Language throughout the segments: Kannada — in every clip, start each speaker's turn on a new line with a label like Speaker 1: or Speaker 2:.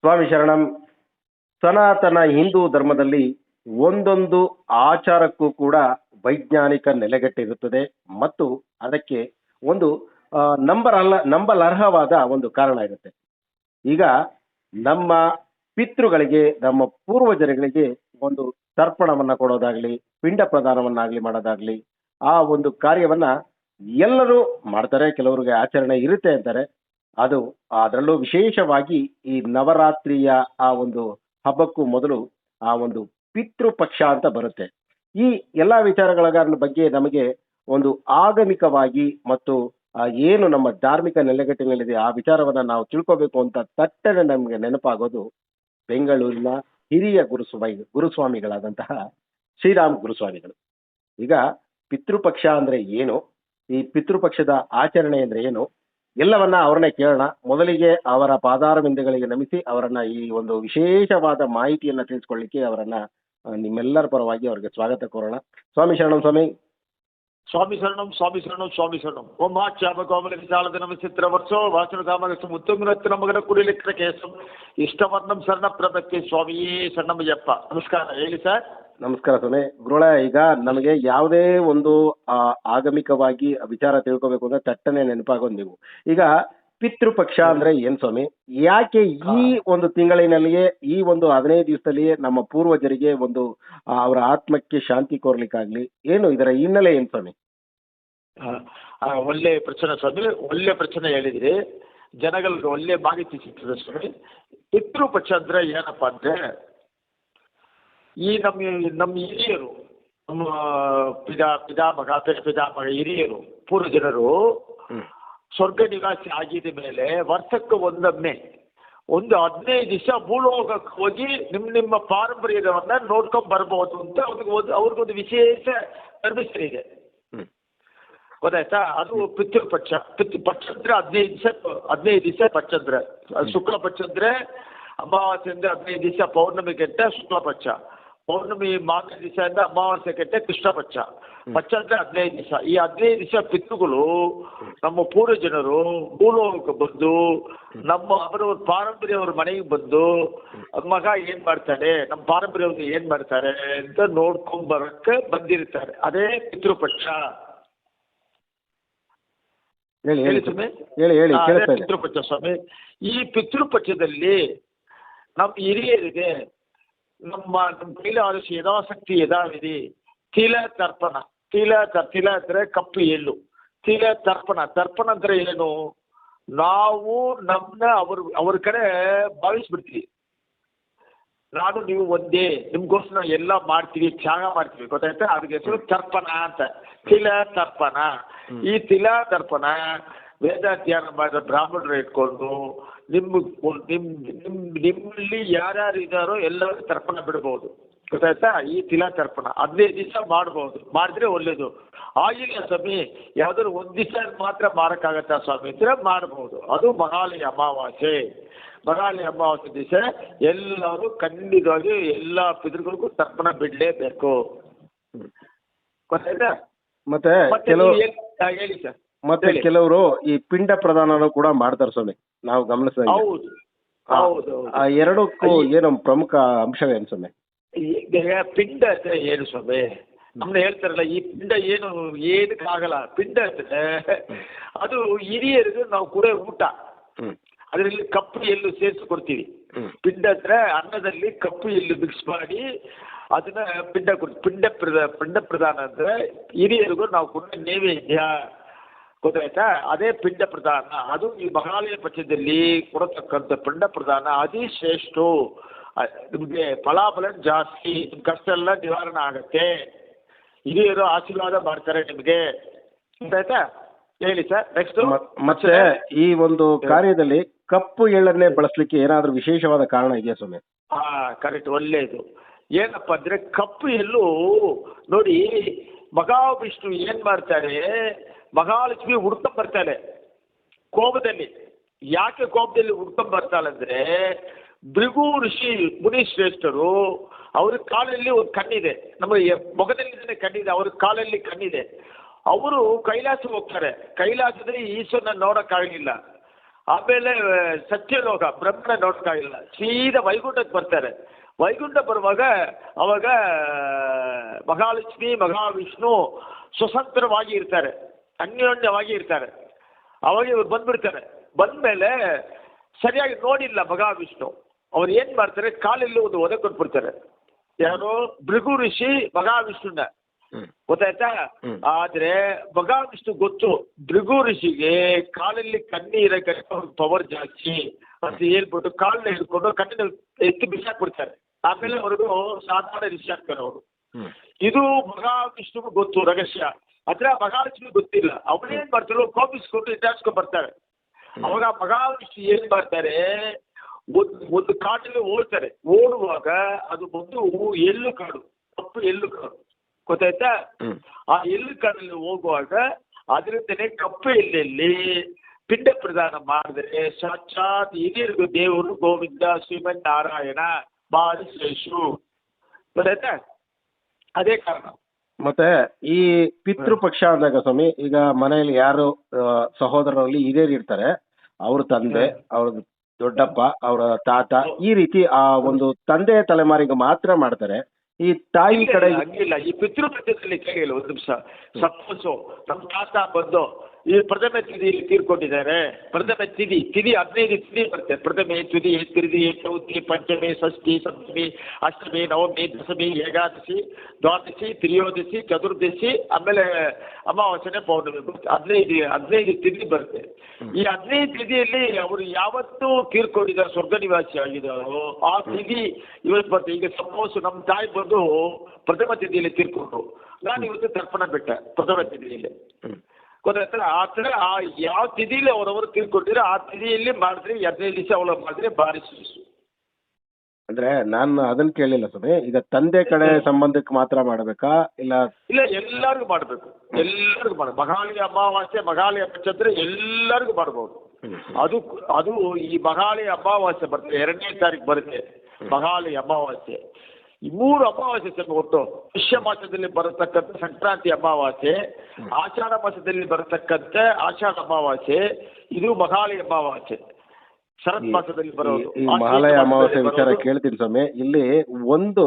Speaker 1: ಸ್ವಾಮಿ ಶರಣಂ, ಸನಾತನ ಹಿಂದೂ ಧರ್ಮದಲ್ಲಿ ಒಂದೊಂದು ಆಚಾರಕ್ಕೂ ಕೂಡ ವೈಜ್ಞಾನಿಕ ನೆಲೆಗಟ್ಟಿರುತ್ತದೆ ಮತ್ತು ಅದಕ್ಕೆ ಒಂದು ನಂಬರಲ್ಲ, ನಂಬಲರ್ಹವಾದ ಒಂದು ಕಾರಣ ಇರುತ್ತೆ. ಈಗ ನಮ್ಮ ಪಿತೃಗಳಿಗೆ, ನಮ್ಮ ಪೂರ್ವಜರುಗಳಿಗೆ ಒಂದು ತರ್ಪಣವನ್ನ ಕೊಡೋದಾಗ್ಲಿ, ಪಿಂಡ ಪ್ರದಾನವನ್ನಾಗ್ಲಿ ಮಾಡೋದಾಗ್ಲಿ, ಆ ಒಂದು ಕಾರ್ಯವನ್ನ ಎಲ್ಲರೂ ಮಾಡ್ತಾರೆ, ಕೆಲವರಿಗೆ ಆಚರಣೆ ಇರುತ್ತೆ ಅಂತಾರೆ. ಅದು ಅದರಲ್ಲೂ ವಿಶೇಷವಾಗಿ ಈ ನವರಾತ್ರಿಯ ಆ ಒಂದು ಹಬ್ಬಕ್ಕೂ ಮೊದಲು ಆ ಒಂದು ಪಿತೃಪಕ್ಷ ಅಂತ ಬರುತ್ತೆ. ಈ ಎಲ್ಲ ವಿಚಾರಗಳ ಬಗ್ಗೆ ನಮಗೆ ಒಂದು ಆಗಮಿಕವಾಗಿ ಮತ್ತು ಏನು ನಮ್ಮ ಧಾರ್ಮಿಕ ನೆಲೆಗಟ್ಟಿನಲ್ಲಿದೆ ಆ ವಿಚಾರವನ್ನ ನಾವು ತಿಳ್ಕೋಬೇಕು ಅಂತ ತಟ್ಟನೆ ನಮಗೆ ನೆನಪಾಗೋದು ಬೆಂಗಳೂರಿನ ಹಿರಿಯ ಗುರುಸ್ವಾಮಿ, ಗುರುಸ್ವಾಮಿಗಳಾದಂತಹ ಶ್ರೀರಾಮ್ ಗುರುಸ್ವಾಮಿಗಳು. ಈಗ ಪಿತೃಪಕ್ಷ ಅಂದ್ರೆ ಏನು? ಈ ಪಿತೃಪಕ್ಷದ ಆಚರಣೆ ಅಂದ್ರೆ ಏನು? ಎಲ್ಲವನ್ನ ಅವರನ್ನೇ ಕೇಳೋಣ. ಮೊದಲಿಗೆ ಅವರ ಪಾದಾರವಿಂದಗಳಿಗೆ ನಮಿಸಿ ಅವರನ್ನ ಈ ಒಂದು ವಿಶೇಷವಾದ ಮಾಹಿತಿಯನ್ನ ತಿಳಿಸ್ಕೊಳ್ಳಿಕ್ಕೆ ಅವರನ್ನ ನಿಮ್ಮೆಲ್ಲರ ಪರವಾಗಿ ಅವರಿಗೆ ಸ್ವಾಗತ ಕೋರೋಣ. ಸ್ವಾಮಿ ಶರಣಂ ಸ್ವಾಮಿ.
Speaker 2: ಸ್ವಾಮಿ ಶರಣಂ ಸ್ವಾಮಿ ಶರಣಂ ಸ್ವಾಮಿ ಶರಣಂ. ಓಮಾಚಾಪ ಕೋಮಲ ವಿಶಾಲದ ನಮಸ್ತಿತ್ರ ವರ್ಷೋ ವಾಚನ ಕಾಮಗಸ್ತು ಮುತ್ತುಂಗರತ್ನ ಮಗನ ಕುಡಿಲಿಕ್ಕ ಕೇಸಂ ಇಷ್ಟವರ್ಣಂ ಶರಣ ಪ್ರದಕ್ಕೆ ಸ್ವಾಮಿಯೇ ಶರಣಮಯ್ಯಪ್ಪ ನಮಸ್ಕಾರ. ಹೇಳಿ ಸರ್.
Speaker 1: ನಮಸ್ಕಾರ ಸ್ವಾಮಿ ಗುರುಳ ಈಗ ನಮಗೆ ಯಾವುದೇ ಒಂದು ಆ, ಆಗಮಿಕವಾಗಿ ವಿಚಾರ ತಿಳ್ಕೋಬೇಕು ಅಂದ್ರೆ ತಟ್ಟನೆ ನೆನಪಾಗೋದು ನೀವು. ಈಗ ಪಿತೃಪಕ್ಷ ಅಂದ್ರೆ ಏನ್ ಸ್ವಾಮಿ? ಯಾಕೆ ಈ ಒಂದು ತಿಂಗಳಿನಲ್ಲಿಯೇ ಈ ಒಂದು ಹದಿನೈದು ದಿವಸದಲ್ಲಿಯೇ ನಮ್ಮ ಪೂರ್ವಜರಿಗೆ ಒಂದು ಅವರ ಆತ್ಮಕ್ಕೆ ಶಾಂತಿ ಕೋರ್ಲಿಕ್ಕಾಗ್ಲಿ? ಏನು ಇದರ ಹಿನ್ನೆಲೆ ಏನ್ ಸ್ವಾಮಿ?
Speaker 2: ಒಳ್ಳೆ ಪ್ರಶ್ನೆ ಸ್ವಾಮಿ. ಒಳ್ಳೆ ಪ್ರಶ್ನೆ ಹೇಳಿದ್ರಿ. ಜನಗಳಿಗೆ ಒಳ್ಳೆ ಮಾಹಿತಿ ಸಿಗ್ತದೆ ಸ್ವಾಮಿ. ಪಿತೃಪಕ್ಷ ಅಂದ್ರೆ ಏನಪ್ಪಾ ಅಂದ್ರೆ ಈ ನಮ್ಮ ನಮ್ಮ ಹಿರಿಯರು ನಮ್ಮ ಪಿತಾ ಪಿತಾಮಹ ಪಿತಾಮಹ ಹಿರಿಯರು ಪೂರ್ವ ಜನರು ಸ್ವರ್ಗ ನಿವಾಸಿ ಆಗಿದ ಮೇಲೆ ವರ್ಷಕ್ಕೆ ಒಂದೊಮ್ಮೆ ಒಂದು ಹದಿನೈದು ದಿವಸ ಭೂಲೋಕಕ್ಕೆ ಹೋಗಿ ನಿಮ್ಮ ನಿಮ್ಮ ಪಾರಂಪರ್ಯವನ್ನ ನೋಡ್ಕೊಂಡ್ ಬರಬಹುದು ಅಂತ ಅವ್ರಿಗೆ ಒಂದು ಅವ್ರಿಗೊಂದು ವಿಶೇಷ ಪರ್ಮಿಷನ್ ಇದೆ. ಗೊತ್ತಾಯ್ತಾ? ಅದು ಪಿತೃಪಕ್ಷ ಪಿತೃಪಕ್ಷ ಅಂದ್ರೆ ಹದಿನೈದು ದಿವಸ ಹದಿನೈದು ದಿವಸ ಪಕ್ಷ ಅಂದ್ರೆ ಅದು ಶುಕ್ಲ ಪಕ್ಷ ಅಂದ್ರೆ ಅಮಾವಾಸ್ಯೆ ಅಂದ್ರೆ ಹದಿನೈದು ದಿವಸ ಪೌರ್ಣಮಿ ಗಂಟೆ ಶುಕ್ಲ ಪಕ್ಷ. ಪೌರ್ಣಮಿ ಮಾರನೇ ದಿವಸದಿಂದ ಅಂದ್ರೆ ಅಮಾವಾಸ್ಯೆ ಕಟ್ಟೆ ಕೃಷ್ಣ ಪಕ್ಷ. ಪಕ್ಷ ಅಂದ್ರೆ ಹದಿನೈದು ದಿವಸ. ಈ ಹದಿನೈದು ದಿವಸ ಪಿತೃಗಳು ನಮ್ಮ ಪೂರ್ವ ಜನರು ಭೂಲೋಕಕ್ಕೆ ಬಂದು ನಮ್ಮ ಅವರವ್ರ ಪಾರಂಪರ್ಯವ್ರ ಮನೆಗೆ ಬಂದು ಮಗ ಏನ್ ಮಾಡ್ತಾರೆ ನಮ್ಮ ಪಾರಂಪರ್ಯವ್ರು ಏನ್ ಮಾಡ್ತಾರೆ ಅಂತ ನೋಡ್ಕೊಂಡ್ ಬರಕ್ಕೆ ಬಂದಿರ್ತಾರೆ. ಅದೇ ಪಿತೃಪಕ್ಷ
Speaker 1: ಹೇಳಿ ಸ್ವಾಮಿ. ಹೇಳಿ ಹೇಳಿ
Speaker 2: ಪಿತೃಪಕ್ಷ ಸ್ವಾಮಿ. ಈ ಪಿತೃಪಕ್ಷದಲ್ಲಿ ನಮ್ಮ ಹಿರಿಯರಿಗೆ ನಮ್ಮ ನಮ್ಮ ಕೈಲಿ ಆದಷ್ಟು ಯಥಾಶಕ್ತಿ ಯಥಾವಿಧಿ ತಿಲ ತರ್ಪಣ. ತಿಲ ತ ತಿಲ ಅಂದ್ರೆ ಕಪ್ಪು ಎಳ್ಳು. ತಿಲ ತರ್ಪಣ. ತರ್ಪಣ ಅಂದ್ರೆ ಏನು? ನಾವು ನಮ್ಮನ್ನ ಅವ್ರ ಅವ್ರ ಕಡೆ ಭಾವಿಸ್ಬಿಡ್ತೀವಿ ನಾನು ನೀವು ಒಂದೇ. ನಿಮ್ಗೋಸ್ಕರ ನಾವು ಎಲ್ಲ ಮಾಡ್ತೀವಿ ತ್ಯಾಗ ಮಾಡ್ತೀವಿ. ಗೊತ್ತಾಯ್ತಾ? ಅದಕ್ಕೆ ಹೆಸರು ತರ್ಪಣ ಅಂತ. ತಿಲ ತರ್ಪಣ. ಈ ತಿಲ ತರ್ಪಣ ವೇದಾಧ್ಯಯನ ಮಾಡಿದ ಬ್ರಾಹ್ಮಣರು ಇಟ್ಕೊಂಡು ನಿಮ್ಮ ನಿಮ್ ನಿಮ್ ನಿಮ್ಮಲ್ಲಿ ಯಾರ್ಯಾರು ಇದ್ದಾರೋ ಎಲ್ಲರೂ ತರ್ಪಣ ಬಿಡಬಹುದು ಗೊತ್ತಾಯ್ತಾ? ಈ ತಿಲಾ ತರ್ಪಣ. ಹದಿನೈದು ದಿವಸ ಮಾಡಬಹುದು ಮಾಡಿದ್ರೆ ಒಳ್ಳೇದು. ಆಗಿಲ್ಲ ಸ್ವಾಮಿ ಯಾವ್ದಾದ್ರು ಒಂದ್ ದಿವಸ ಮಾತ್ರ ಮಾರಕ್ಕಾಗತ್ತಾ ಸ್ವಾಮಿ ಅಂದ್ರೆ ಮಾಡ್ಬೋದು. ಅದು ಮಹಾಲಯ ಅಮಾವಾಸ್ಯೆ. ಮಹಾಲಯ ಅಮಾವಾಸ್ಯೆ ದಿವಸ ಎಲ್ಲರೂ ಖಂಡಿತವಾಗಿ ಎಲ್ಲ ಪಿತೃಗಳಿಗೂ ತರ್ಪಣ ಬಿಡಲೇಬೇಕು. ಗೊತ್ತಾಯ್ತಾ?
Speaker 1: ಮತ್ತೆ ಕೆಲವು
Speaker 2: ಹೇಳಿ ಸರ್.
Speaker 1: ಮತ್ತೆ ಕೆಲವರು ಈ ಪಿಂಡ ಪ್ರದಾನನೂ ಕೂಡ ಮಾಡ್ತಾರೆ ಸ್ವಾಮಿ. ನಾವು ಗಮನಿಸಿದಂಗೆ.
Speaker 2: ಹೌದು.
Speaker 1: ಆ-
Speaker 2: ಹೌದು
Speaker 1: ಆ ಎರಡಕ್ಕೂ ಏನು ಪ್ರಮುಖ ಅಂಶವೇನು ಸ್ವಾಮಿ?
Speaker 2: ಈಗ ಪಿಂಡ ಅಂದ್ರೆ ಏನು ಸ್ವಾಮಿ? ನಮ್ಮನ್ನ ಹೇಳ್ತಾರಲ್ಲ ಈ ಪಿಂಡ ಏನು ಏನಕ್ಕೆ ಆಗಲ್ಲ. ಪಿಂಡ ಅಂದ್ರೆ ಅದು ಹಿರಿಯರಿಗೆ ನಾವು ಕೂಡ ಊಟ.
Speaker 1: ಹ್ಮ್.
Speaker 2: ಅದರಲ್ಲಿ ಕಪ್ಪು ಎಲ್ಲು ಸೇರಿಸಿ ಕೊಡ್ತೀವಿ.
Speaker 1: ಹ್ಮ್.
Speaker 2: ಪಿಂಡ ಅಂದ್ರೆ ಅನ್ನದಲ್ಲಿ ಕಪ್ಪು ಎಲ್ಲು ಮಿಕ್ಸ್ ಮಾಡಿ ಅದನ್ನ ಪಿಂಡ ಕೊಡ್ತೀವಿ. ಪಿಂಡ ಪ್ರದ ಪಿಂಡ ಪ್ರಧಾನ ಅಂದ್ರೆ ಹಿರಿಯರಿಗೂ ನಾವು ಕೂಡ ನೈವೇದ್ಯ ಗೊತ್ತಾಯ್ತಾ? ಅದೇ ಪಿಂಡ ಪ್ರಧಾನ. ಅದು ಈ ಮಹಾಲಯ ಪಥ್ಯದಲ್ಲಿ ಕೊಡತಕ್ಕಂಥ ಪಿಂಡ ಪ್ರಧಾನ ಅತಿ ಶ್ರೇಷ್ಠ ನಿಮಗೆ ಫಲಾಫಲ ಜಾಸ್ತಿ ನಿಮ್ಮ ಕಷ್ಟ ಎಲ್ಲ ನಿವಾರಣೆ ಆಗುತ್ತೆ. ಹಿರಿಯರು ಆಶೀರ್ವಾದ ಮಾಡ್ತಾರೆ ನಿಮಗೆ. ಗೊತ್ತಾಯ್ತಾ? ಹೇಳಿ ಸರ್ ನೆಕ್ಸ್ಟ್
Speaker 1: ಮತ್- ಮತ್ತೆ ಈ ಒಂದು ಕಾರ್ಯದಲ್ಲಿ ಕಪ್ಪು ಎಳ್ಳನ್ನೇ ಬಳಸಲಿಕ್ಕೆ ಏನಾದರೂ ವಿಶೇಷವಾದ ಕಾರಣ ಇದೆಯಾ ಸ್ವಾಮಿ?
Speaker 2: ಹಾ ಕರೆಕ್ಟ್ ಒಳ್ಳೇದು. ಏನಪ್ಪ ಅಂದ್ರೆ ಕಪ್ಪು ಎಲ್ಲೂ ನೋಡಿ ಮಹಾವಿಷ್ಣು ಏನ್ ಮಾಡ್ತಾರೆ ಮಹಾಲಕ್ಷ್ಮಿ ಹುಡ್ತ ಬರ್ತಾಳೆ ಕೋಪದಲ್ಲಿ. ಯಾಕೆ ಕೋಪದಲ್ಲಿ ಹುಡ್ತ ಬರ್ತಾಳಂದ್ರೆ ಭೃಗು ಋಷಿ ಮುನಿ ಶ್ರೇಷ್ಠರು ಅವ್ರ ಕಾಲಲ್ಲಿ ಒಂದು ಕಣ್ಣಿದೆ. ನಮ್ಮ ಮೊಗದಲ್ಲಿ ಕಣ್ಣಿದೆ, ಅವ್ರ ಕಾಲಲ್ಲಿ ಕಣ್ಣಿದೆ. ಅವರು ಕೈಲಾಸ ಹೋಗ್ತಾರೆ. ಕೈಲಾಸದಲ್ಲಿ ಈಶ್ವರನ ನೋಡೋಕ್ಕಾಗಲಿಲ್ಲ ಆಮೇಲೆ, ಸತ್ಯಲೋಕ, ಬ್ರಹ್ಮನ ನೋಡೋಕ್ಕಾಗಿಲ್ಲ ಸೀದಾ ವೈಕುಂಠಕ್ಕೆ ಬರ್ತಾರೆ. ವೈಕುಂಠ ಬರುವಾಗ ಅವಾಗ ಮಹಾಲಕ್ಷ್ಮಿ ಮಹಾವಿಷ್ಣು ಸ್ವತಂತ್ರವಾಗಿ ಇರ್ತಾರೆ ಅನ್ಯೋನ್ಯವಾಗಿ ಇರ್ತಾರೆ ಅವಾಗ ಇವ್ರು ಬಂದ್ಬಿಡ್ತಾರೆ ಬಂದ್ಮೇಲೆ ಸರಿಯಾಗಿ ನೋಡಿಲ್ಲ ಮಹಾವಿಷ್ಣು ಅವ್ರು ಏನ್ ಮಾಡ್ತಾರೆ ಕಾಲಲ್ಲಿ ಒಂದು ಒದೆ ಕೊಟ್ಬಿಡ್ತಾರೆ ಯಾರು ಭೃಗು ಋಷಿ ಮಹಾವಿಷ್ಣುನ
Speaker 1: ಹ್ಮ್
Speaker 2: ಗೊತ್ತಾಯ್ತಾ
Speaker 1: ಹ್ಮ್.
Speaker 2: ಆದ್ರೆ ಮಹಾವಿಷ್ಣು ಗೊತ್ತು ಭೃಗು ಋಷಿಗೆ ಕಾಲಲ್ಲಿ ಕಣ್ಣೀರಕ್ಕೆ ಪವರ್ ಜಾಸ್ತಿ ಅಂತ ಹೇಳ್ಬಿಟ್ಟು ಕಾಲನ್ನ ಹಿಡ್ಕೊಂಡು ಕಣ್ಣಿನ ಎತ್ತಿ ಬಿಸಾಕ್ಬಿಡ್ತಾರೆ ಆಮೇಲೆ ಅವ್ರಿಗೂ ಸಾಧಾರಣ ಋಷಿ ಆಗ್ತಾರೆ ಅವರು ಇದು ಮಹಾವಿಷ್ಣುವು ಗೊತ್ತು ರಹಸ್ಯ. ಆದ್ರೆ ಮಹಾಲಕ್ಷ್ಮಿ ಗೊತ್ತಿಲ್ಲ. ಅವನೇನ್ ಮಾಡ್ತಾರೆ ಕೋಪಿಸ್ಕೊಂಡು ಇತಿಹಾಸಕ್ಕೆ ಬರ್ತಾರೆ. ಅವಾಗ ಮಹಾವಿಷ್ಣು ಏನ್ ಮಾಡ್ತಾರೆ ಒಂದು ಒಂದು ಕಾಡಲ್ಲಿ ಓಡ್ತಾರೆ. ಓಡುವಾಗ ಅದು ಬಂದು ಎಳ್ಳು ಕಾಡು ಕಪ್ಪು ಎಳ್ಳು ಕಾಡು. ಗೊತ್ತಾಯ್ತಾ? ಆ ಎಳ್ಳು ಕಾಡಲ್ಲಿ ಹೋಗುವಾಗ ಅದರಿಂದನೇ ಕಪ್ಪು ಎಳ್ಳೆಲ್ಲಿ ಪಿಂಡ ಪ್ರದಾನ ಮಾಡಿದ್ರೆ ಸಾಕ್ಷಾತ್ ಹಿರಿಯರಿಗೂ ದೇವರು ಗೋವಿಂದ ಶ್ರೀಮನ್ ನಾರಾಯಣ ಬಾರಿಸೇಶು ಗೊತ್ತಾಯ್ತಾ ಅದೇ ಕಾರಣ.
Speaker 1: ಮತ್ತೆ ಈ ಪಿತೃಪಕ್ಷ ಅಂದಾಗ ಸ್ವಾಮಿ ಈಗ ಮನೆಯಲ್ಲಿ ಯಾರು ಸಹೋದರರಲ್ಲಿ ಹಿರಿಯರು ಇರ್ತಾರೆ. ಅವ್ರ ತಂದೆ ಅವ್ರ ದೊಡ್ಡಪ್ಪ ಅವರ ತಾತ ಈ ರೀತಿ ಆ ಒಂದು ತಂದೆಯ ತಲೆಮಾರಿಗೆ ಮಾತ್ರ ಮಾಡ್ತಾರೆ. ಈ ತಾಯಿ ಕಡೆ
Speaker 2: ಇಲ್ಲ, ಹಂಗಿಲ್ಲ ಈ ಪಿತೃಪಕ್ಷದಲ್ಲಿ ಕೇಳಿಲ್ಲ ಒಂದು ನಿಮಿಷ. ಸಪೋಸು ನಮ್ಮ ತಾತ ಬಂದು ಈ ಪ್ರಥಮ ತಿಥಿಯಲ್ಲಿ ತೀರ್ಕೊಂಡಿದ್ದಾರೆ. ಪ್ರಥಮ ತಿಥಿ ತಿಥಿ ಹದಿನೈದು ತಿಥಿ ಬರುತ್ತೆ. ಪ್ರಥಮೆ ತುದಿ ತೃತೀಯ ಚೌತಿ, ಪಂಚಮಿ, ಷಷ್ಠಿ, ಸಪ್ತಮಿ, ಅಷ್ಟಮಿ, ನವಮಿ, ದಶಮಿ, ಏಕಾದಶಿ, ದ್ವಾದಶಿ, ತ್ರಿಯೋದಶಿ, ಚತುರ್ದಶಿ, ಆಮೇಲೆ ಅಮಾವಾಸ್ಯೆ ಪೌರ್ಣಮಿ ಬರುತ್ತೆ. ಹದಿನೈದು ಹದಿನೈದು ತಿಥಿ ಬರುತ್ತೆ. ಈ ಹದಿನೈದು ತಿಥಿಯಲ್ಲಿ ಅವರು ಯಾವತ್ತೂ ತೀರ್ಕೊಂಡಿದ್ದಾರೆ ಸ್ವರ್ಗ ನಿವಾಸಿ ಆಗಿದ್ದಾರೋ ಆ ತಿಥಿ ಇವತ್ತು ಬರುತ್ತೆ. ಈಗ ಸಪೋಸ್ ನಮ್ಮ ತಾಯಿ ಬಂದು ಪ್ರಥಮ ತಿಥಿಯಲ್ಲಿ ತೀರ್ಕೊಂಡ್ರು. ನಾನು ಇವತ್ತು ತರ್ಪಣ ಬಿಟ್ಟೆ, ಪ್ರಥಮ ತಿಥಿಯಲ್ಲಿ. ಗೊತ್ತಾಯ್ತಲ್ಲ ಆ ಥರ ಆ ಯಾವ ತಿಥಿಯಲ್ಲಿ ಅವರವರು ತೀರ್ಕೊಂಡಿರೋ ಆ ತಿಥಿಯಲ್ಲಿ ಮಾಡಿದ್ರೆ ಎರಡನೇ ದಿವಸ ಅವಳ ಮಾಡಿದ್ರೆ ಭಾರಿ ಶ್ರೇಷ್ಠ
Speaker 1: ಅಂದ್ರೆ ನಾನು ಅದನ್ನ ಕೇಳಿಲ್ಲ ಸ್ವಾಮಿ ಈಗ ತಂದೆ ಕಡೆ ಸಂಬಂಧಕ್ಕೆ ಮಾತ್ರ ಮಾಡಬೇಕಾ ಇಲ್ಲ?
Speaker 2: ಇಲ್ಲ ಎಲ್ಲರಿಗೂ ಮಾಡಬೇಕು. ಎಲ್ಲರಿಗೂ ಮಾಡ ಮಗಾಳಿ ಅಮಾವಾಸ್ಯೆ ಅಪ್ಪ ನಕ್ಷತ್ರ ಎಲ್ಲರಿಗೂ ಮಾಡ್ಬೋದು. ಅದು ಅದು ಈ ಮಗಾಳಿ ಅಮಾವಾಸ್ಯೆ ಬರ್ತದೆ ಎರಡನೇ ತಾರೀಕು ಬರುತ್ತೆ. ಮಗಾಳಿ ಅಮಾವಾಸ್ಯೆ. ಈ ಮೂರು ಅಮಾವಾಸ್ಯೆ ಸ್ವಾಮಿ ಒಟ್ಟು ಪುಷ್ಯ ಮಾಸದಲ್ಲಿ ಬರತಕ್ಕಂಥ ಸಂಕ್ರಾಂತಿ ಅಮಾವಾಸ್ಯೆ ಆಷಾಢ ಮಾಸದಲ್ಲಿ ಬರತಕ್ಕಂಥ ಆಷಾಢ ಅಮಾವಾಸ್ಯೆ ಇದು ಮಹಾಳಿ ಅಮಾವಾಸ್ಯೆ. ಶರತ್ ಮಾಸದಲ್ಲಿ ಬರೋದು.
Speaker 1: ಈ
Speaker 2: ಆಶ್ವೀಜ
Speaker 1: ಮಹಾಲಯ ಅಮಾವಾಸ್ಯೆ ವಿಚಾರ. ಕೇಳ್ತೀನಿ ಸ್ವಾಮಿ. ಇಲ್ಲಿ ಒಂದು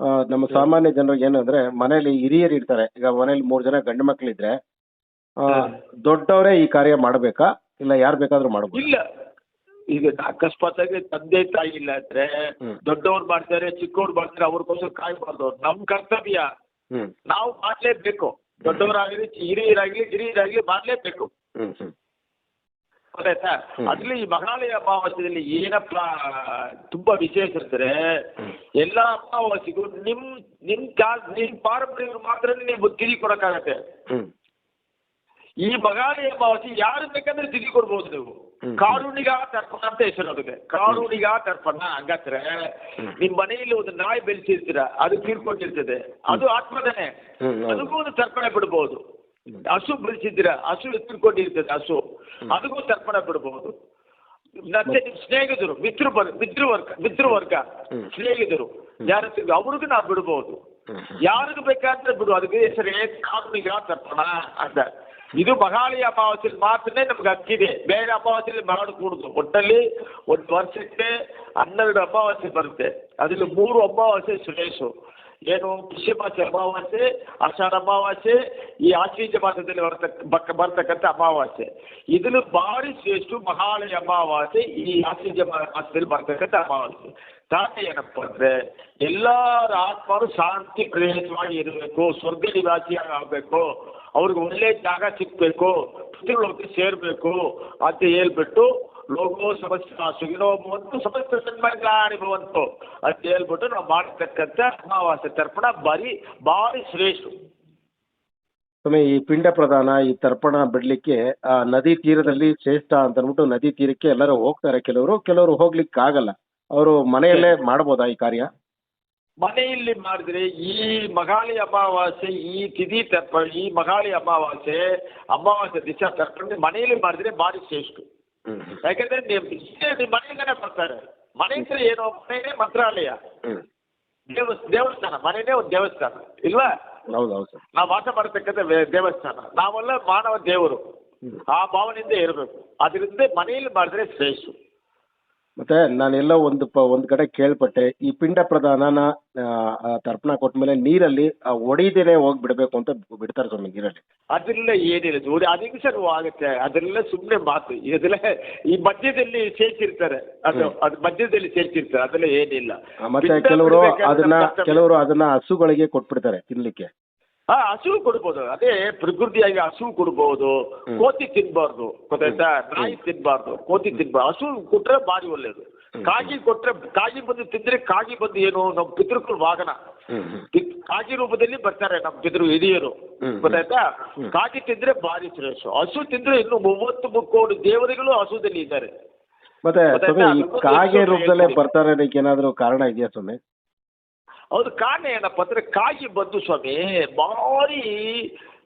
Speaker 1: ಆ, ನಮ್ಮ ಸಾಮಾನ್ಯ ಜನರು ಏನು ಅಂದ್ರೆ ಮನೇಲಿ ಹಿರಿಯರು ಇರ್ತಾರೆ. ಈಗ ಮನೇಲಿ ಮೂರ್ ಜನ ಗಂಡು ಮಕ್ಳಿದ್ರೆ ಆ, ದೊಡ್ಡವರೇ ಈ ಕಾರ್ಯ ಮಾಡ್ಬೇಕಾ? ಇಲ್ಲ ಯಾರು ಬೇಕಾದ್ರೂ ಮಾಡ್ಬೋದು?
Speaker 2: ಇಲ್ಲ. ಈಗ ಅಕಸ್ಮಾತ್ ಆಗಿ ತಂದೆ ತಾಯಿ ಇಲ್ಲ ಅಂದ್ರೆ. ದೊಡ್ಡವ್ರು ಮಾಡ್ತಾರೆ ಚಿಕ್ಕವ್ರು ಮಾಡ್ತಾರೆ ಅವ್ರಿಗೋಸ್ಕರ ಕಾಯ್ಬಾರ್ದು. ನಮ್ ಕರ್ತವ್ಯ. ನಾವು ಮಾಡ್ಲೇಬೇಕು. ದೊಡ್ಡವರಾಗಲಿ ಹಿರಿಯರಾಗ್ಲಿ ಹಿರಿಯರಾಗ್ಲಿ ಮಾಡ್ಲೇಬೇಕು. ಗೊತ್ತಾಯ್ತಾ. ಅದ್ರಲ್ಲಿ ಈ ಮಹಾಲಯ ಅಮಾವಾಸ್ಯದಲ್ಲಿ ಏನಪ್ಪ ತುಂಬಾ ವಿಶೇಷ ಅಂದ್ರೆ ಎಲ್ಲಾ ಅಮಾವಾಸ್ಯೆಗೂ ನಿಮ್ ನಿಮ್ ಕಾಲ್ ನಿಮ್ ಪಾರಂಪರಿಕರು ಮಾತ್ರ ನೀವು ತಿರುಗಿ ಕೊಡಕ್ಕಾಗತ್ತೆ. ಈ ಮಹಾಲಯ ಅಮಾವಾಸ್ಯೆ ಯಾರು ಬೇಕಂದ್ರೆ ತಿರುಗಿ ಕೊಡ್ಬೋದು ನೀವು. ಕಾರುಣಿಗ ತರ್ಪಣ ಅಂತ ಹೆಸರು ಅದಕ್ಕೆ ಕಾರುಣಿಗ ತರ್ಪಣ ಹಂಗಾದ್ರೆ ನಿಮ್ ಮನೆಯಲ್ಲಿ ಒಂದು ನಾಯಿ ಬೆಳೆಸಿರ್ತೀರ ಅದು ತೀರ್ಕೊಂಡಿರ್ತದೆ ಅದು ಆತ್ಮದನೆ. ಅದಕ್ಕೂ ಒಂದು ತರ್ಪಣೆ ಬಿಡ್ಬೋದು. ಹಸು ಬೆಳೆಸಿದ್ದೀರ ಹಸು ತೀರ್ಕೊಂಡಿರ್ತದೆ ಹಸು. ಅದಕ್ಕೂ ತರ್ಪಣ ಬಿಡ್ಬೋದು. ಮತ್ತೆ ನಿಮ್ ಸ್ನೇಹಿತರು ಮಿತ್ರ ಮಿತ್ರ ವರ್ಗ ಮಿತ್ರ ವರ್ಗ ಸ್ನೇಹಿತರು ಯಾರು ಅವ್ರಿಗೂ ನಾವು
Speaker 1: ಬಿಡಬಹುದು.
Speaker 2: ಯಾರಿಗೂ ಬೇಕಾದ್ರೆ ಬಿಡು ಅದಕ್ಕೆ ಹೆಸರೇ ಕಾರುಣಿಗ ತರ್ಪಣ ಅಂತ. ಇದು ಮಹಾಳಿ ಅಮಾವಾಸ್ಯೆಯಲ್ಲಿ ಮಾತ್ರನೇ ನಮ್ಗೆ ಹಕ್ಕಿದೆ ಬೇರೆ ಅಮಾವಾಸ್ಯೆಯಲ್ಲಿ ಮಾಡಕೂಡದು ಒಟ್ಟಲ್ಲಿ ಒಂದು ವರ್ಷಕ್ಕೆ ಹನ್ನೆರಡು ಅಮಾವಾಸ್ಯೆ ಬರುತ್ತೆ ಅದ್ರಲ್ಲಿ ಮೂರು ಅಮಾವಾಸ್ಯೆ ಶ್ರೇಷು ಏನು ಪುಷ್ಯ ಮಾಸ ಅಮಾವಾಸ್ಯೆ ಆಷಾಢ ಅಮಾವಾಸ್ಯೆ ಈ ಆಶ್ವೀಜ ಮಾಸದಲ್ಲಿ ಬರ್ತಕ್ಕ ಬಕ್ಕ ಬರ್ತಕ್ಕಂಥ ಅಮಾವಾಸ್ಯೆ ಇದನ್ನು ಭಾರಿ ಶ್ರೇಷ್ಠ ಮಹಾಳಿ ಅಮಾವಾಸ್ಯೆ ಈ ಆಶ್ವೀಜ ಮಾ- ಮಾಸದಲ್ಲಿ ಬರ್ತಕ್ಕಂಥ ಅಮಾವಾಸ್ಯೆ ಕಾರಣ ಏನಪ್ಪ ಅಂದ್ರೆ ಎಲ್ಲರ ಆತ್ಮರು ಶಾಂತಿ ಪ್ರದೇಶವಾಗಿ ಇರಬೇಕು ಸ್ವರ್ಗ ನಿವಾಸಿಯಾಗಿ ಆಗಬೇಕು ಅವ್ರಿಗೆ ಒಳ್ಳೆ ಜಾಗ ಸಿಗ್ಬೇಕು ಪಿತೃಲೋಕಕ್ಕೆ ಸೇರಬೇಕು ಅಂತ ಹೇಳ್ಬಿಟ್ಟು ಲೋಗೋ ಸಮಸ್ತ ಸುಗಿನೋ ಭವಂತು ಸಮಸ್ತ ಸನ್ಮಂಗಳಾಣಿ ಭವಂತು ಅಂತ ಹೇಳ್ಬಿಟ್ಟು ನಾವು ಮಾಡತಕ್ಕಂಥ ಅಮಾವಾಸ್ಯೆ ತರ್ಪಣ ಭಾರಿ ಭಾರಿ ಶ್ರೇಷ್ಠ.
Speaker 1: ಸ್ವಾಮಿ ಈ ಪಿಂಡ ಪ್ರದಾನ ಈ ತರ್ಪಣ ಬಿಡ್ಲಿಕ್ಕೆ ಆ ನದಿ ತೀರದಲ್ಲಿ ಶ್ರೇಷ್ಠ ಅಂತ ಅಂದ್ಬಿಟ್ಟು ನದಿ ತೀರಕ್ಕೆ ಎಲ್ಲರೂ ಹೋಗ್ತಾರೆ. ಕೆಲವರು ಕೆಲವರು ಹೋಗ್ಲಿಕ್ಕೆ ಆಗಲ್ಲ ಅವರು ಮನೆಯಲ್ಲೇ ಮಾಡ್ಬೋದಾ ಈ ಕಾರ್ಯ?
Speaker 2: ಮನೆಯಲ್ಲಿ ಮಾಡಿದ್ರೆ ಈ ಮಗಾಳಿ ಅಮಾವಾಸ್ಯೆ ಈ ತಿಥಿ ತರ್ಪಣ ಈ ಮಗಾಳಿ ಅಮಾವಾಸ್ಯೆ ಅಮಾವಾಸ್ಯೆ ದಿವಸ ತರ್ಪಣೆ ಮನೆಯಲ್ಲಿ ಮಾಡಿದ್ರೆ ಭಾರಿ ಶ್ರೇಷ್ಠ
Speaker 1: ಹ್ಮ್
Speaker 2: ಯಾಕಂದ್ರೆ ನೀವು ಇಷ್ಟೇ ನಿಮ್ಮ ಮನೆಯಿಂದನೇ ಬರ್ತಾರೆ ಮನೆ ಹತ್ರ ಏನೋ ಮನೆಯೇ ಮಂತ್ರಾಲಯ
Speaker 1: ಹ್ಮ್
Speaker 2: ದೇವಸ್ ದೇವಸ್ಥಾನ ಮನೆಯೇ ಒಂದು ದೇವಸ್ಥಾನ ಇಲ್ವಾ
Speaker 1: ಹೌದು ಹೌದು ಸರ್
Speaker 2: ನಾವು ವಾಸ ಮಾಡತಕ್ಕಂಥ ವೆ- ದೇವಸ್ಥಾನ ನಾವೆಲ್ಲ ಮಾನವ ದೇವರು ಆ ಭಾವನೆಯಿಂದ ಇರಬೇಕು ಅದರಿಂದ ಮನೆಯಲ್ಲಿ ಮಾಡಿದ್ರೆ ಶ್ರೇಷ್ಠ
Speaker 1: ಮತ್ತೆ ನಾನೆಲ್ಲೋ ಒಂದು ಪ ಒಂದು ಕಡೆ ಕೇಳ್ಪಟ್ಟೆ ಈ ಪಿಂಡ ಪ್ರದಾನನ ತರ್ಪಣ ಕೊಟ್ಟ ಮೇಲೆ ನೀರಲ್ಲಿ ಒಡಿದೇನೆ ಹೋಗಿ ಬಿಡಬೇಕು ಅಂತ ಬಿಡ್ತಾರೆ ಸ್ವಾಮಿ ನೀರಲ್ಲಿ.
Speaker 2: ಅದೆಲ್ಲ ಏನಿಲ್ಲ ನೋಡಿ ಅದಕ್ಕೆ ಸರ್ ಆಗುತ್ತೆ ಅದೆಲ್ಲ ಸುಮ್ಮನೆ ಮಾತು ಇದೆಲ್ಲ ಈ ಮಧ್ಯದಲ್ಲಿ ಸೇರ್ಸಿರ್ತಾರೆ ಅದು ಅದ್ ಮಧ್ಯದಲ್ಲಿ ಸೇರ್ಸಿರ್ತಾರೆ ಅದೆಲ್ಲ ಏನಿಲ್ಲ.
Speaker 1: ಮತ್ತೆ ಕೆಲವರು ಅದನ್ನ ಕೆಲವರು ಅದನ್ನ ಹಸುಗಳಿಗೆ ಕೊಟ್ಬಿಡ್ತಾರೆ ತಿನ್ಲಿಕ್ಕೆ.
Speaker 2: ಹಾ ಹಸು ಕೊಡ್ಬೋದು. ಅದೇ ಪ್ರಕೃತಿಯಾಗಿ ಹಸು ಕೊಡ್ಬೋದು. ಕೋತಿ ತಿನ್ಬಾರ್ದು. ಗೊತ್ತಾಯ್ತಾ? ನಾಯಿ ತಿನ್ಬಾರ್ದು. ಕೋತಿ ತಿನ್ಬಾರ್ದು. ಹಸು ಕೊಟ್ರೆ ಬಾರಿ ಒಳ್ಳೇದು. ಕಾಗಿ ಕೊಟ್ರೆ ಕಾಗಿ ಬಂದು ತಿಂದ್ರೆ ಕಾಗಿ ಬಂದು ಏನು? ನಮ್ಮ ಪಿತೃಗಳ ವಾಹನ. ಕಾಗಿ ರೂಪದಲ್ಲಿ ಬರ್ತಾರೆ ನಮ್ಮ ಪಿತೃ ಹಿರಿಯರು. ಗೊತ್ತಾಯ್ತಾ. ಕಾಗಿ ತಿಂದ್ರೆ ಭಾರಿ ಶ್ರೇಷ್ಠ. ಹಸು ತಿಂದ್ರೆ ಇನ್ನು ಮೂವತ್ತು ಮುಕ್ಕೋಡು ದೇವರುಗಳು ಹಸುದಲ್ಲಿ ಇದ್ದಾರೆ.
Speaker 1: ಮತ್ತೆ? ಸ್ವಾಮಿ ಈ ಕಾಗೆ ರೂಪದಲ್ಲೇ ಬರ್ತಾರೆ ಅದಕ್ಕೆ ಏನಾದ್ರು ಕಾರಣ ಇದೆಯಾ ಸ್ವಾಮಿ?
Speaker 2: ಹೌದು ಕಾರಣ ಏನಪ್ಪ ಅಂದ್ರೆ ಕಾಯಿ ಬಂದು ಸ್ವಾಮಿ ಭಾರಿ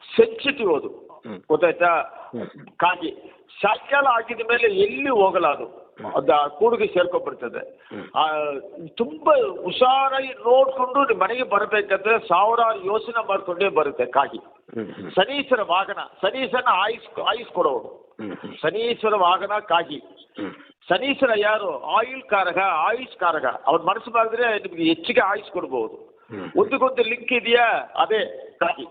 Speaker 2: ಸೆನ್ಸಿಟಿವ್ ಅದು. ಗೊತ್ತಾಯ್ತಾ?
Speaker 1: ಕಾಯಿ
Speaker 2: ಕಾಗಿ ಸಾಯಂಕಾಲ ಆಗಿದ ಮೇಲೆ ಎಲ್ಲಿ ಹೋಗಲ್ಲ ಅದು. ಅದು ಆ ಕೂಡಿಗೆ ಸೇರ್ಕೊಂಡ್ಬಿಡ್ತದೆ.
Speaker 1: ತುಂಬ
Speaker 2: ಆ, ತುಂಬಾ ಹುಷಾರಾಗಿ ನೋಡ್ಕೊಂಡು ನಿಮ್ ಮನೆಗೆ ಬರಬೇಕಂದ್ರೆ ಸಾವಿರಾರು ಯೋಚನೆ ಮಾಡ್ಕೊಂಡೇ ಬರುತ್ತೆ ಕಾಗಿ ಸನೀಸರ ವಾಹನ ಸನೀಸನ ಆಯಿಸ್ ಆಯುಸ್ ಕೊಡೋರು ಶನೀಶ್ವರ ವಾಹನ ಕಾಗಿ. ಶನೀಶ್ವರ ಯಾರು? ಆಯುಲ್ ಕಾರಕ ಆಯುಷ್ ಕಾರಕ. ಅವ್ರ ಮನಸ್ಸು ಮಾಡಿದ್ರೆ ನಿಮ್ಗೆ ಹೆಚ್ಚಿಗೆ ಆಯುಷ್ ಕೊಡ್ಬೋದು. ಒಂದಕ್ಕೊಂದು ಲಿಂಕ್ ಇದೆಯಾ? ಅದೇ ಕಾಗಿ.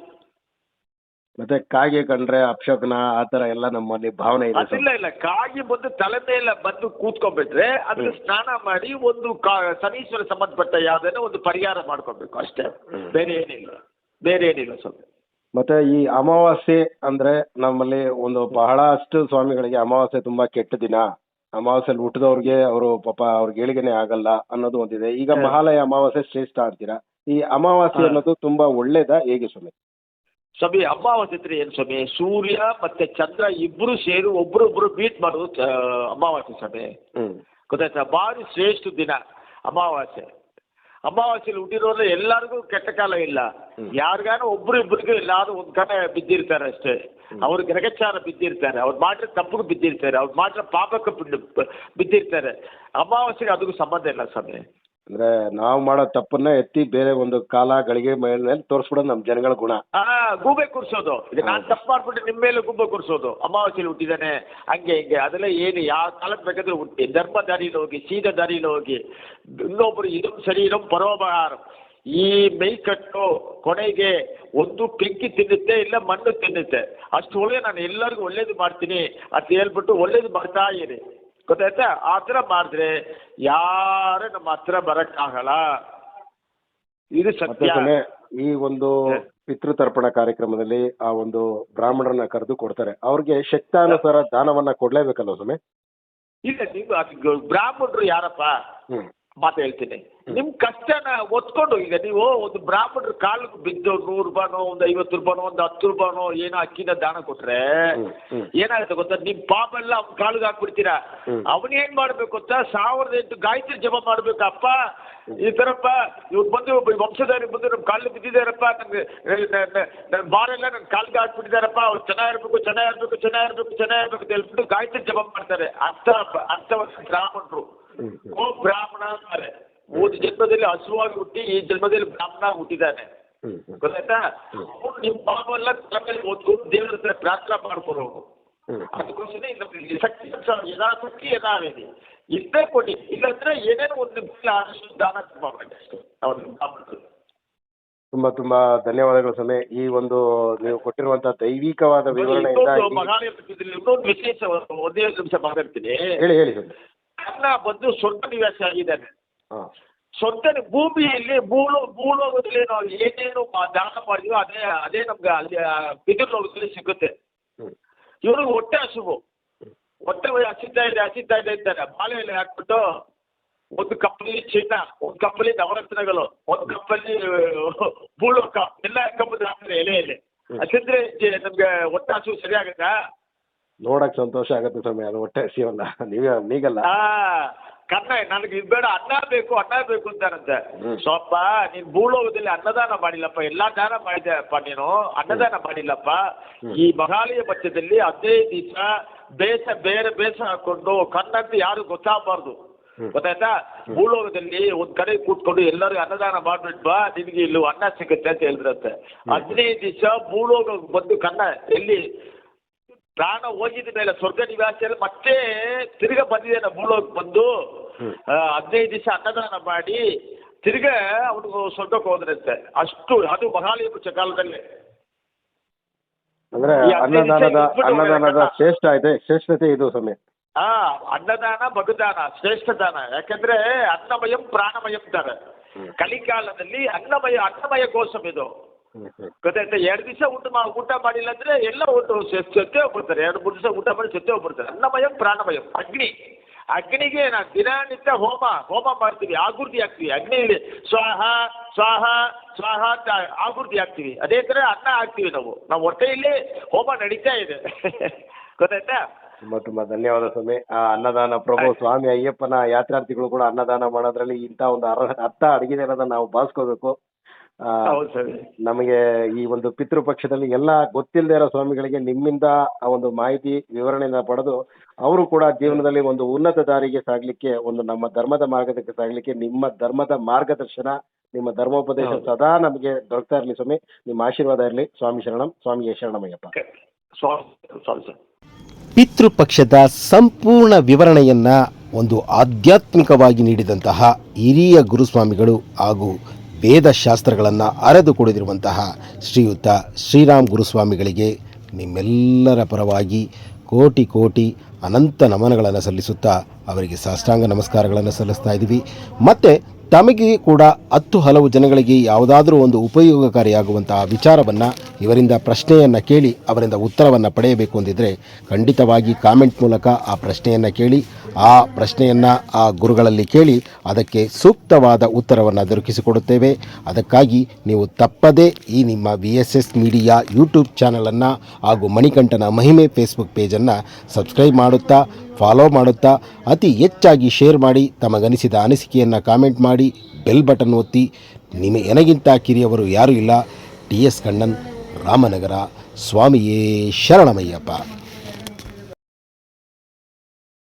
Speaker 1: ಮತ್ತೆ ಕಾಗೆ ಕಂಡ್ರೆ ಅಪಶಕನ ಆ ತರ ಎಲ್ಲ ನಮ್ಮಲ್ಲಿ ಭಾವನೆ ಇದೆ ಇಲ್ಲ
Speaker 2: ಅದಿಲ್ಲ ಇಲ್ಲ. ಕಾಗಿ ಬಂದು ತಲೆ ಮೇಲೆ ಬಂದು ಕೂತ್ಕೊಂಡ್ಬಿಟ್ರೆ ಅದಕ್ಕೆ ಸ್ನಾನ ಮಾಡಿ ಒಂದು ಕಾ ಶನೀಶ್ವರ ಸಂಬಂಧಪಟ್ಟ ಯಾವ್ದಾನ ಒಂದು ಪರಿಹಾರ ಮಾಡ್ಕೊಬೇಕು ಅಷ್ಟೇ. ಬೇರೆ ಏನಿಲ್ಲ. ಬೇರೆ ಏನಿಲ್ಲ ಸ್ವಲ್ಪ
Speaker 1: ಮತ್ತೆ ಈ ಅಮಾವಾಸ್ಯೆ ಅಂದ್ರೆ ನಮ್ಮಲ್ಲಿ ಒಂದು ಬಹಳಷ್ಟು ಸ್ವಾಮಿಗಳಿಗೆ ಅಮಾವಾಸ್ಯೆ ತುಂಬಾ ಕೆಟ್ಟ ದಿನ. ಅಮಾವಾಸ್ಯೆಲಿ ಹುಟ್ಟಿದವ್ರಿಗೆ ಅವರು ಪಾಪ ಅವ್ರಿಗೆ ಏಳಿಗೆನೆ ಆಗಲ್ಲ ಅನ್ನೋದು ಒಂದಿದೆ. ಈಗ ಮಹಾಲಯ ಅಮಾವಾಸ್ಯೆ ಶ್ರೇಷ್ಠ ಅಂತೀರಾ? ಈ ಅಮಾವಾಸ್ಯೆ ಅನ್ನೋದು ತುಂಬಾ ಒಳ್ಳೇದ ಹೇಗೆ ಸ್ವಾಮಿ?
Speaker 2: ಸ್ವಾಮಿ ಅಮಾವಾಸ್ಯೆ ಇದ್ರೆ ಏನು ಸ್ವಾಮಿ? ಸೂರ್ಯ ಮತ್ತೆ ಚಂದ್ರ ಇಬ್ರು ಸೇರಿ ಒಬ್ರೊಬ್ರು ಬೀಟ್ ಮಾಡೋದು ಅಮಾವಾಸ್ಯೆ ಸ್ವಾಮಿ.
Speaker 1: ಹ್ಮ್.
Speaker 2: ಗೊತ್ತಾಯ್ತಾ? ಭಾರಿ ಶ್ರೇಷ್ಠ ದಿನ ಅಮಾವಾಸ್ಯೆ. ಅಮಾವಾಸ್ಯೆಲಿ ಹುಟ್ಟಿರೋದ್ರೆ ಎಲ್ಲರಿಗೂ ಕೆಟ್ಟ ಕಾಲ ಇಲ್ಲ
Speaker 1: ಹ್ಮ್.
Speaker 2: ಯಾರಿಗಾನ ಒಬ್ರು ಇಬ್ಬರಿಗೂ ಎಲ್ಲಾದ್ರೂ ಒಂದ್ ಕಡೆ ಬಿದ್ದಿರ್ತಾರೆ ಅಷ್ಟೇ ಅವ್ರ ಗ್ರಹಚಾರ ಬಿದ್ದಿರ್ತಾರೆ ಅವ್ರು ಮಾಡಿರೋ ತಪ್ಪಿಗೆ ಬಿದ್ದಿರ್ತಾರೆ ಅವ್ರು ಮಾಡಿರೋ ಪಾಪಕ್ಕೆ ಬಿದ್ದು- ಬಿದ್ದಿರ್ತಾರೆ ಅಮಾವಾಸ್ಯೆಗೆ ಅದಕ್ಕೂ ಸಂಬಂಧ ಇಲ್ಲ ಸ್ವಾಮಿ
Speaker 1: ಅಂದ್ರೆ ನಾವು ಮಾಡೋ ತಪ್ಪನ್ನ ಎತ್ತಿ ಬೇರೆ ಒಂದು ಕಾಲ, ಗಳಿಗೆ, ಮೇಲೆ ತೋರಿಸ್ಬಿಡೋದು ನಮ್ಮ ಜನಗಳ ಗುಣ.
Speaker 2: ಆ, ಗೂಬೆ ಕೂರಿಸೋದು. ಇದು ನಾನು ತಪ್ಪು ಮಾಡ್ಬಿಟ್ಟು ನಿಮ್ಮ ಮೇಲೆ ಗೂಬೆ ಕೂರಿಸೋದು. ಅಮಾವಾಸ್ಯೆಲಿ ಹುಟ್ಟಿದಾನೆ, ಹಂಗೆ, ಹಿಂಗೆ. ಅದೆಲ್ಲ ಏನು, ಯಾವ ಕಾಲಕ್ಕೆ ಬೇಕಾದ್ರೂ ಹುಟ್ಟಿ. ಧರ್ಮ ದಾರಿಯಲ್ಲಿ ಹೋಗಿ, ಸೀದ ದಾರಿಯಲ್ಲಿ ಹೋಗಿ, ಇನ್ನೊಬ್ರು ಇದು ಸರಿ ಇರೋ ಪರೋಪಕಾರ. ಈ ಮೈಕಟ್ಟು ಕೊನೆಗೆ ಒಂದು ಬೆಂಕಿ ತಿನ್ನುತ್ತೆ, ಇಲ್ಲ ಮಣ್ಣು ತಿನ್ನುತ್ತೆ. ಅಷ್ಟು ಒಳ್ಳೆ, ನಾನು ಎಲ್ಲರಿಗೂ ಒಳ್ಳೇದು ಮಾಡ್ತೀನಿ ಅಂತ ಹೇಳ್ಬಿಟ್ಟು ಒಳ್ಳೇದು ಮಾಡ್ತಾ ಇರಿ ಗೊತ್ತಾಯ್ತಾ? ಆ ಥರ ಮಾಡಿದ್ರೆ ಯಾರು ನಮ್ಮ ಹತ್ರ ಬರಕ್ಕಾಗಲ್ಲ. ಇದು ಸತ್ಯ.
Speaker 1: ಈ ಒಂದು ಪಿತೃತರ್ಪಣ ಕಾರ್ಯಕ್ರಮದಲ್ಲಿ ಆ ಒಂದು ಬ್ರಾಹ್ಮಣರನ್ನ ಕರೆದು ಕೊಡ್ತಾರೆ. ಅವ್ರಿಗೆ ಶಕ್ತಾನುಸಾರ ದಾನವನ್ನ ಕೊಡ್ಲೇಬೇಕಲ್ವ ಸ್ವಾಮಿ?
Speaker 2: ಇಲ್ಲ ನೀವು ಅದು ಬ್ರಾಹ್ಮಣರು ಯಾರಪ್ಪ?
Speaker 1: ಹ್ಮ್.
Speaker 2: ಮಾತು ಹೇಳ್ತೀನಿ. ನಿಮ್ಮ ಕಷ್ಟನ ಒತ್ಕೊಂಡು ಈಗ ನೀವು ಒಂದು ಬ್ರಾಹ್ಮಣರ ಕಾಲಿಗೆ ಬಿದ್ದು ನೂರು ರೂಪಾಯಿನೋ ಒಂದು ಐವತ್ತು ರೂಪಾಯಿನೋ ಒಂದು ಹತ್ತು ರೂಪಾಯಿನೋ ಏನೋ ಅಕ್ಕಿನ ದಾನ
Speaker 1: ಹ್ಮ್.
Speaker 2: ಏನಾಗುತ್ತೆ ಗೊತ್ತಾ? ನಿಮ್ಮ ಪಾಪ ಎಲ್ಲ ಅವ್ನ ಕಾಲಿಗೆ ಹಾಕ್ಬಿಡ್ತೀರಾ. ಅವನೇನ್ ಮಾಡ್ಬೇಕು ಗೊತ್ತಾ? ಸಾವಿರದ ಎಂಟು ಗಾಯತ್ರಿ ಜಪ ಮಾಡ್ಬೇಕಪ್ಪ ಈ ಥರಪ್ಪ ಇವ್ರು ಬಂದು ವಂಶಧಾರಿ ಬಂದು ನಮ್ಮ ಕಾಲಿಗೆ ಬಿದ್ದಿದ್ದಾರಪ್ಪ ನನಗೆ ನನ್ನ ಬಾರೆಲ್ಲ ನನ್ನ ಕಾಲಿಗೆ ಹಾಕ್ಬಿಟ್ಟಿದ್ದಾರಪ್ಪ ಅವ್ರು ಚೆನ್ನಾಗಿರ್ಬೇಕು ಚೆನ್ನಾಗಿರ್ಬೇಕು ಚೆನ್ನಾಗಿರ್ಬೇಕು ಚೆನ್ನಾಗಿರ್ಬೇಕು ಅಂತ ಹೇಳ್ಬಿಟ್ಟು ಗಾಯತ್ರಿ ಜಪ ಮಾಡ್ತಾರೆ. ಅರ್ಥ ಅರ್ಥವನ್ನ ಬ್ರಾಹ್ಮಣರು.
Speaker 1: ಹ್ಮ್, ಹ್ಮ್.
Speaker 2: ಓ ಬ್ರಾಹ್ಮಣ ಅಂತಾರೆ. ಮೂರು ಜನ್ಮದಲ್ಲಿ ಹಸುವಾಗಿ ಹುಟ್ಟಿ ಈ ಜನ್ಮದಲ್ಲಿ ಬ್ರಾಹ್ಮಣ ಹುಟ್ಟಿದ್ದಾನೆ. ಗೊತ್ತಾಯ್ತಾ? ಅವ್ನು ನಿಮ್ಮ ಪಾಪೆಲ್ಲ ತಲೆಮೇಲೆ ಹೊತ್ತು ದೇವರ ಹತ್ರ ಪ್ರಾರ್ಥನಾ ಮಾಡ್ಕೊಡೋರು
Speaker 1: ಹ್ಮ್.
Speaker 2: ಅದಕ್ಕೋಸ್ಕರ ಯದಾ ಶಕ್ತಿ ಯಥಾಶಕ್ತಿ ಯಥಾವೇದಿ ಇಷ್ಟೇ ಕೊಡಿ. ಇಲ್ಲಾಂದ್ರೆ ಏನೇನೋ ಒಂದು ಆದಷ್ಟು ದಾನ ಮಾಡಬೇಕು ಅಷ್ಟೇ ಅವ್ರು ಬ್ರಾಹ್ಮಣರು
Speaker 1: ತುಂಬಾ ತುಂಬಾ ಧನ್ಯವಾದಗಳು ಸ್ವಾಮಿ. ಈ ಒಂದು ನೀವು ಕೊಟ್ಟಿರುವಂತ ದೈವಿಕವಾದ ವಿವರಣೆ
Speaker 2: ಇನ್ನೊಂದು ವಿಶೇಷ ಒಂದೇ ನಿಮಿಷ ಮಾತಾಡ್ತೀನಿ.
Speaker 1: ಹೇಳಿ ಹೇಳಿ ಸ್ವಾಮಿ.
Speaker 2: ಅನ್ನ ಬಂದು ಸ್ವಂತ ನಿವಾಸಿ ಆಗಿದ್ದಾನೆ.
Speaker 1: ಹಾ
Speaker 2: ಸ್ವಂತ ಭೂಮಿಯಲ್ಲಿ ಭೂಲೋ ಭೂಲೋಕದಲ್ಲಿ ನಾವು ಏನೇನು ದಾನ ಮಾಡಿದ್ವೋ ಅದೇ ಅದೇ ನಮ್ಗೆ ಅಲ್ಲಿ ಬಿದಿರು ಲೋಕದಲ್ಲಿ ಸಿಗುತ್ತೆ.
Speaker 1: ಇವರು
Speaker 2: ಇವ್ರಿಗೆ ಹೊಟ್ಟೆ ಹಸುವು. ಹೊಟ್ಟೆ ಹಸಿತಾ ಇದೆ ಹಸಿತಾ ಇದೆ ಅಂತಾರೆ. ಬಾಳೆಯಲ್ಲಿ ಹಾಕ್ಬಿಟ್ಟು ಒಂದು ಕಪ್ಪಲ್ಲಿ ಚಿನ್ನ ಒಂದು ಕಪ್ಪಲ್ಲಿ ನವರತ್ನಗಳು ಒಂದು ಕಪ್ಪಲ್ಲಿ ಭೂಲೋಕ ಎಲ್ಲ ಕಪ್ಪಲ್ಲಿ ಹಾಕ್ತಾರೆ ಎಲೆಯಲ್ಲಿ ಹಸಿದ್ರೆ ನಮ್ಗೆ ಹೊಟ್ಟೆ ಹಸು ಸರಿಯಾಗತ್ತಾ
Speaker 1: ನೋಡಕ್ ಸಂತೋಷ ಆಗುತ್ತೆ ಸ್ವಾಮಿ ಅದು ಹೊಟ್ಟೆ ಹಸಿವಲ್ಲ. ನೀವೇ ನೀಗಲ್ಲ.
Speaker 2: ಕನ್ನ ನನಗೆ ಇದು ಬೇಡ ಅನ್ನ ಬೇಕು ಅನ್ನ ಬೇಕು ಅಂತಾರಂತೆ. ಸ್ವಲ್ಪ ನೀನ್ ಭೂಲೋಕದಲ್ಲಿ ಅನ್ನದಾನ ಮಾಡಿಲ್ಲಪ್ಪ ಎಲ್ಲಾ ದಾನ ಮಾಡಿದೆಪ್ಪ ನೀನು ಅನ್ನದಾನ ಮಾಡಿಲ್ಲಪ್ಪ. ಈ ಮಹಾಲಯ ಪಕ್ಷದಲ್ಲಿ ಹದಿನೈದು ದಿವಸ ಬೇಸ ಬೇರೆ ಬೇಸ ಹಾಕೊಂಡು ಕಣ್ಣಂತ ಯಾರು ಗೊತ್ತಾಗಬಾರ್ದು. ಗೊತ್ತಾಯ್ತಾ? ಭೂಲೋಕದಲ್ಲಿ ಒಂದ್ ಕಡೆ ಕೂತ್ಕೊಂಡು ಎಲ್ಲರಿಗೂ ಅನ್ನದಾನ ಮಾಡ್ಬಿಟ್ವಾ ನಿನಗೆ ಇಲ್ಲಿ ಅನ್ನ ಸಿಗುತ್ತೆ ಅಂತ ಹೇಳಿದ್ರಂತೆ. ಹದಿನೈದು ದಿವಸ ಭೂಲೋಕ ಬಂದು ಕನ್ನ ಎಲ್ಲಿ? ಪ್ರಾಣ ಹೋಗಿದ ಮೇಲೆ ಸ್ವರ್ಗ ನಿವಾಸಿಯಲ್ಲಿ ಮತ್ತೆ ತಿರ್ಗಾ ಬಂದಿದ್ದೇನೆ ಭೂಲೋಕ ಬಂದು. ಹದಿನೈದು ದಿವಸ ಅನ್ನದಾನ ಮಾಡಿ ತಿರ್ಗ ಅವನು ಸ್ವರ್ಗಕ್ಕೆ ಹೋದ್ರಂತೆ. ಅಷ್ಟು ಅದು ಮಹಾಲಿಪುಚ್ಚ ಕಾಲದಲ್ಲಿ
Speaker 3: ಅಂದ್ರೆ ಅನ್ನದಾನದ ಅನ್ನದಾನದ. ಶ್ರೇಷ್ಠ ಇದೆ ಶ್ರೇಷ್ಠತೆ ಇದು ಸಮಯ
Speaker 2: ಹಾ ಅನ್ನದಾನ ಬಗುದಾನ ಶ್ರೇಷ್ಠ ದಾನ. ಯಾಕಂದ್ರೆ ಅನ್ನಮಯಂ ಪ್ರಾಣಮಯಂ ದಾನ. ಕಲಿಕಾಲದಲ್ಲಿ ಅನ್ನಮಯ ಅನ್ನಮಯ ಕೋಶಮ್ ಇದು. ಗೊತ್ತಾಯ್ತಾ? ಎರಡು ದಿವಸ ಊಟ ಮಾ ಊಟ ಮಾಡಿಲ್ಲ ಅಂದ್ರೆ ಎಲ್ಲ ಊಟ ಸತ್ತೇ ಹೋಗ್ಬಿಡ್ತಾರೆ ಎರಡು ಮೂರು ದಿವಸ ಊಟ ಮಾಡಿ ಸತ್ತೇ ಹೋಗ್ಬಿಡ್ತಾರೆ ಅನ್ನಮಯಂ ಪ್ರಾಣಮಯಂ. ಅಗ್ನಿ. ಅಗ್ನಿಗೆ ನಾವು ದಿನನಿತ್ಯ ಹೋಮ ಹೋಮ ಮಾಡ್ತೀವಿ. ಆಗುರ್ತಿ ಹಾಕ್ತೀವಿ. ಅಗ್ನಿಯಲ್ಲಿ ಸ್ವಾಹ ಸ್ವಾಹ ಸ್ವಾಹ ಅಂತ ಹಾಕ್ತೀವಿ. ಅದೇ ಥರ ಅನ್ನ ಹಾಕ್ತೀವಿ ನಾವು. ನಾವು ಹೊಟ್ಟೆಯಲ್ಲಿ ಹೋಮ ನಡೀತಾ ಇದೆ. ಗೊತ್ತಾಯ್ತಾ?
Speaker 3: ತುಂಬಾ ತುಂಬಾ ಧನ್ಯವಾದ ಸ್ವಾಮಿ. ಆ ಅನ್ನದಾನ ಪ್ರಭು ಸ್ವಾಮಿ ಅಯ್ಯಪ್ಪನ ಯಾತ್ರಾರ್ಥಿಗಳು ಕೂಡ ಅನ್ನದಾನ ಮಾಡೋದ್ರಲ್ಲಿ ಇಂಥ ಒಂದು ಅರ್ಹ ಅರ್ಥ ಅಡಗಿದೆ ಅನ್ನೋದನ್ನ ನಾವು ಭಾವಿಸ್ಕೋಬೇಕು.
Speaker 2: ಸರಿ
Speaker 3: ನಮಗೆ ಈ ಒಂದು ಪಿತೃಪಕ್ಷದಲ್ಲಿ ಎಲ್ಲ ಗೊತ್ತಿಲ್ಲದೆ ಇರೋ ಸ್ವಾಮಿಗಳಿಗೆ ನಿಮ್ಮಿಂದ ಆ ಒಂದು ಮಾಹಿತಿ ವಿವರಣೆಯನ್ನ ಪಡೆದು ಅವರು ಕೂಡ ಜೀವನದಲ್ಲಿ ಒಂದು ಉನ್ನತ ದಾರಿಗೆ ಸಾಗ್ಲಿಕ್ಕೆ ಒಂದು ನಮ್ಮ ಧರ್ಮದ ಮಾರ್ಗದಕ್ಕೆ ಸಾಗ್ಲಿಕ್ಕೆ ನಿಮ್ಮ ಧರ್ಮದ ಮಾರ್ಗದರ್ಶನ ನಿಮ್ಮ ಧರ್ಮೋಪದೇಶ ಸದಾ ನಮಗೆ ದೊರಕ್ತಾ ಇರಲಿ ಸ್ವಾಮಿ. ನಿಮ್ಮ ಆಶೀರ್ವಾದ ಇರಲಿ. ಸ್ವಾಮಿ ಶರಣಂ. ಸ್ವಾಮಿಯೇ ಶರಣಮಯ್ಯಪ್ಪ.
Speaker 2: ಸ್ವಾಮಿ ಸ್ವಾಮಿ ಸರ್.
Speaker 1: ಪಿತೃಪಕ್ಷದ ಸಂಪೂರ್ಣ ವಿವರಣೆಯನ್ನ ಒಂದು ಆಧ್ಯಾತ್ಮಿಕವಾಗಿ ನೀಡಿದಂತಹ ಹಿರಿಯ ಗುರುಸ್ವಾಮಿಗಳು ಹಾಗೂ ವೇದಶಾಸ್ತ್ರಗಳನ್ನು ಅರೆದು ಕುಡಿದಿರುವಂತಹ ಶ್ರೀಯುತ ಶ್ರೀರಾಮ್ ಗುರುಸ್ವಾಮಿಗಳಿಗೆ ನಿಮ್ಮೆಲ್ಲರ ಪರವಾಗಿ ಕೋಟಿ ಕೋಟಿ ಅನಂತ ನಮನಗಳನ್ನು ಸಲ್ಲಿಸುತ್ತಾ ಅವರಿಗೆ ಸಾಷ್ಟಾಂಗ ನಮಸ್ಕಾರಗಳನ್ನು ಸಲ್ಲಿಸ್ತಾ ಇದ್ದೀವಿ. ಮತ್ತು ತಮಗೆ ಕೂಡ ಹತ್ತು ಹಲವು ಜನಗಳಿಗೆ ಯಾವುದಾದರೂ ಒಂದು ಉಪಯೋಗಕಾರಿಯಾಗುವಂತಹ ವಿಚಾರವನ್ನು ಇವರಿಂದ ಪ್ರಶ್ನೆಯನ್ನು ಕೇಳಿ ಅವರಿಂದ ಉತ್ತರವನ್ನು ಪಡೆಯಬೇಕು ಅಂದಿದ್ದರೆ ಖಂಡಿತವಾಗಿ ಕಾಮೆಂಟ್ ಮೂಲಕ ಆ ಪ್ರಶ್ನೆಯನ್ನು ಕೇಳಿ, ಆ ಪ್ರಶ್ನೆಯನ್ನು ಆ ಗುರುಗಳಲ್ಲಿ ಕೇಳಿ ಅದಕ್ಕೆ ಸೂಕ್ತವಾದ ಉತ್ತರವನ್ನು ದೊರಕಿಸಿಕೊಡುತ್ತೇವೆ. ಅದಕ್ಕಾಗಿ ನೀವು ತಪ್ಪದೇ ಈ ನಿಮ್ಮ V S S media YouTube ಚಾನಲನ್ನು ಹಾಗೂ ಮಣಿಕಂಠನ ಮಹಿಮೆ ಫೇಸ್ಬುಕ್ ಪೇಜನ್ನು ಸಬ್ಸ್ಕ್ರೈಬ್ ಮಾಡುತ್ತಾ ಫಾಲೋ ಮಾಡುತ್ತಾ ಅತಿ ಹೆಚ್ಚಾಗಿ ಶೇರ್ ಮಾಡಿ ತಮಗನಿಸಿದ ಅನಿಸಿಕೆಯನ್ನು ಕಾಮೆಂಟ್ ಮಾಡಿ ಬೆಲ್ ಬಟನ್ ಒತ್ತಿ. ನಿಮ್ಮ ಎನಗಿಂತ ಕಿರಿಯವರು ಯಾರೂ ಇಲ್ಲ. T S Kannan Ramanagara. ಸ್ವಾಮಿಯೇ ಶರಣಮಯ್ಯಪ್ಪ.